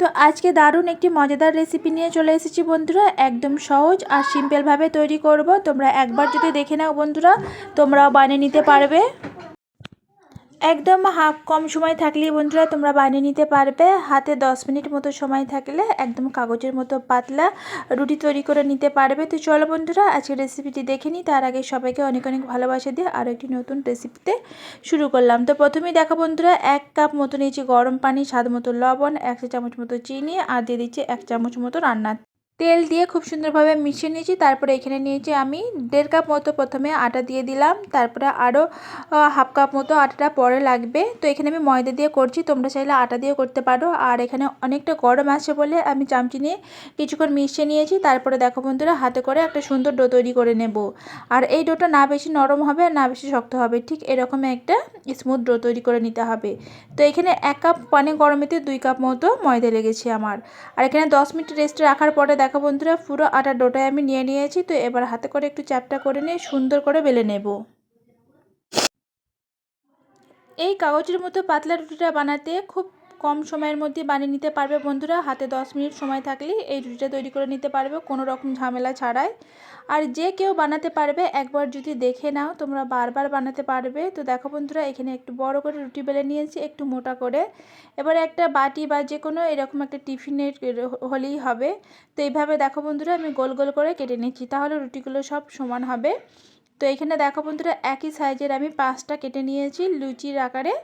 তো আজকে দারুণ একটি মজাদার রেসিপি নিয়ে চলে এসেছি বন্ধুরা। একদম সহজ আর সিম্পলভাবে তৈরি করব। তোমরা একবার যদি দেখে নাও বন্ধুরা, তোমরাও বানিয়ে নিতে পারবে। একদম হাফ কম সময় থাকলেই বন্ধুরা তোমরা বানিয়ে নিতে পারবে। হাতে 10 মিনিট মতো সময় থাকলে একদম কাগজের মতো পাতলা রুটি তৈরি করে নিতে পারবে। তো চলো বন্ধুরা আজকে রেসিপিটি দেখে নিই তার আগে সবাইকে অনেক অনেক ভালোবাসা দিয়ে আরও একটি নতুন রেসিপিতে শুরু করলাম। তো প্রথমেই দেখো বন্ধুরা, এক কাপ মতো নিয়েছি গরম পানি, স্বাদ মতো লবণ, এক চামচ মতো চিনি আর দিয়ে দিচ্ছি এক চামচ মতো রান্নার তেল দিয়ে খুব সুন্দরভাবে মিশিয়ে নিয়েছি। তারপরে এখানে নিয়েছি আমি দেড় কাপ মতো প্রথমে আটা দিয়ে দিলাম। তারপরে আরও হাফ কাপ মতো আটাটা পরে লাগবে। তো এখানে আমি ময়দা দিয়ে করছি। তোমরা চাইলে আটা দিয়ে করতে পারো। আর এখানে অনেকটা গরম আছে বলে আমি চামচি নিয়ে কিছুক্ষণ মিশিয়ে নিয়েছি। তারপরে দেখো বন্ধুরা, হাতে করে একটা সুন্দর ডো তৈরি করে নেব। আর এই ডোটা না বেশি নরম হবে না বেশি শক্ত হবে। ঠিক এরকম একটা স্মুথ ডো তৈরি করে নিতে হবে। তো এখানে এক কাপ পানি গরমেতে দুই কাপ মতো ময়দা লেগেছে আমার। আর এখানে দশ মিনিট রেস্টে রাখার পরে দেখো বন্ধুরা, পুরো আটা ডোটায় আমি নিয়ে নিয়েছি, তো এবার হাতে করে একটু চ্যাপটা করে নিয়ে সুন্দর করে বেলে নেব। এই কাগজের মতো পাতলা রুটিটা বানাতে খুব কম সময়ের মধ্যে বানিয়ে নিতে পারবে বন্ধুরা। হাতে 10 মিনিট সময় থাকলে এই রুটিটা তৈরি করে নিতে পারবে, কোনো রকম ঝামেলা ছাড়াই। আর যে কেউ বানাতে পারবে, একবার যদি দেখে নাও, তোমরা বারবার বানাতে পারবে। তো দেখো বন্ধুরা, এখানে একটু বড় করে রুটি বেলে নিয়েছি, একটু মোটা করে। এবার একটা বাটি বা যে কোনো এরকম একটা টিফিনের হলেই হবে। তো এইভাবে দেখো বন্ধুরা, আমি গোল গোল করে কেটে নিচ্ছি, তাহলে রুটিগুলো সব সমান হবে। তো এখানে দেখো বন্ধুরা, একই সাইজের আমি পাঁচটা কেটে নিয়েছি লুচির আকারে।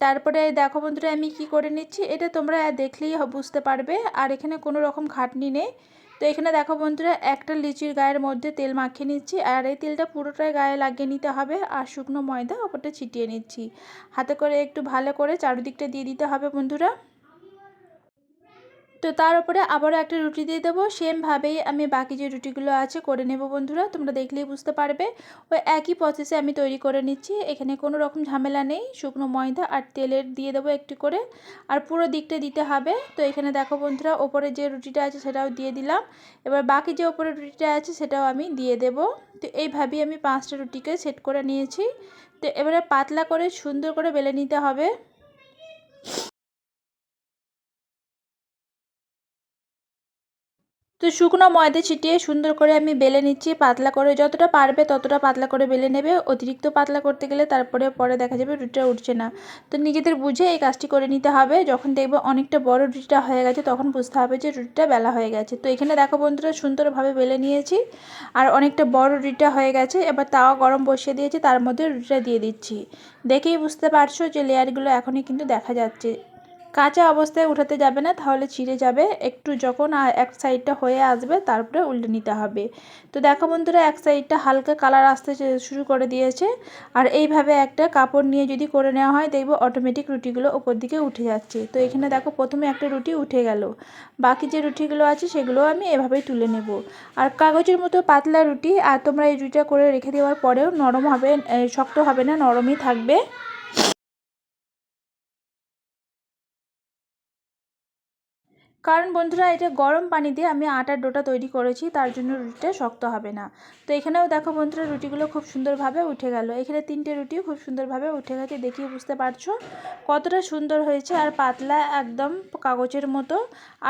তারপরে দেখো বন্ধুরা আমি কি করে নিচ্ছি? এটা তোমরা দেখলেই বুঝতে পারবে। আর এখানে কোনো রকম ঘাটনি নেই। তো এখানে দেখো বন্ধুরা, একটা লিচির গায়ের মধ্যে তেল মাখিয়ে নিচ্ছি। আর এই তেলটা পুরোটাই গায়ে লাগিয়ে নিতে হবে। আর শুকনো ময়দা ওপরটা ছিটিয়ে নিচ্ছি। হাতে করে একটু ভালো করে চারিদিকটা দিয়ে দিতে হবে বন্ধুরা। তো তার উপরে আবারও একটা রুটি দিয়ে দেবো। সেমভাবেই আমি বাকি যে রুটিগুলো আছে করে নেব বন্ধুরা, তোমরা দেখলেই বুঝতে পারবে। ওই একই প্রসেসে আমি তৈরি করে নিচ্ছি। এখানে কোনো রকম ঝামেলা নেই, শুকনো ময়দা আর তেলের দিয়ে দেবো একটু করে। আর পুরো দিকটা দিতে হবে। তো এখানে দেখো বন্ধুরা, ওপরে যে রুটিটা আছে সেটাও দিয়ে দিলাম। এবার বাকি যে ওপরে রুটিটা আছে সেটাও আমি দিয়ে দেব। তো এইভাবেই আমি পাঁচটা রুটিকে সেট করে নিয়েছি। তো এবারে পাতলা করে সুন্দর করে বেলে নিতে হবে। তো শুকনো ময়দা ছিটিয়ে সুন্দর করে আমি বেলে নিচ্ছি, পাতলা করে যতটা পারবে ততটা পাতলা করে বেলে নেবে। অতিরিক্ত পাতলা করতে গেলে তারপরে পরে দেখা যাবে রুটিটা উঠছে না। তো নিজেদের বুঝে এই কাজটি করে নিতে হবে। যখন দেখবে অনেকটা বড় রুটিটা হয়ে গেছে তখন বুঝতে হবে যে রুটিটা বেলা হয়ে গেছে। তো এখানে দেখো বন্ধুরা সুন্দরভাবে বেলে নিয়েছি আর অনেকটা বড় রুটিটা হয়ে গেছে। এবার তাওয়া গরম বসিয়ে দিয়েছি, তার মধ্যে রুটিটা দিয়ে দিচ্ছি। দেখেই বুঝতে পারছ যে লেয়ারগুলো এখনই কিন্তু দেখা যাচ্ছে। কাঁচা অবস্থায় উঠাতে যাবে না, তাহলে ছিঁড়ে যাবে। একটু যখন এক সাইডটা হয়ে আসবে, তারপরে উল্টে নিতে হবে। তো দেখো বন্ধুরা, এক সাইডটা হালকা কালার আসতে শুরু করে দিয়েছে। আর এইভাবে একটা কাপড় নিয়ে যদি করে নেওয়া হয়, দেখব অটোমেটিক রুটিগুলো ওপর দিকে উঠে যাচ্ছে। তো এখানে দেখো, প্রথমে একটা রুটি উঠে গেল। বাকি যে রুটিগুলো আছে, সেগুলো আমি এভাবেই তুলে নেব। আর কাগজের মতো পাতলা রুটি, আর তোমরা এই রুটিটা করে রেখে দেওয়ার পরেও নরম হবে শক্ত হবে না, নরমই থাকবে। কারণ বন্ধুরা এটা গরম পানি দিয়ে আমি আটার ডোটা তৈরি করেছি, তার জন্য রুটিটা শক্ত হবে না। তো এখানেও দেখো বন্ধুরা, রুটিগুলো খুব সুন্দরভাবে উঠে গেল। এখানে তিনটে রুটিও খুব সুন্দরভাবে উঠে গেছে, দেখিয়ে বুঝতে পারছ কতটা সুন্দর হয়েছে আর পাতলা একদম কাগজের মতো।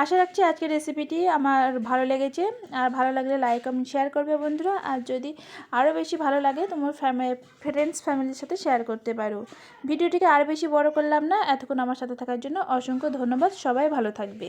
আশা রাখছি আজকের রেসিপিটি আমার ভালো লেগেছে। আর ভালো লাগলে লাইক, কমেন্ট, শেয়ার করবে বন্ধুরা। আর যদি আরও বেশি ভালো লাগে তোমার ফ্যামিলি ফ্রেন্ডস ফ্যামিলির সাথে শেয়ার করতে পারো। ভিডিওটিকে আর বেশি বড় করলাম না। এতক্ষণ আমার সাথে থাকার জন্য অসংখ্য ধন্যবাদ। সবাই ভালো থাকবে।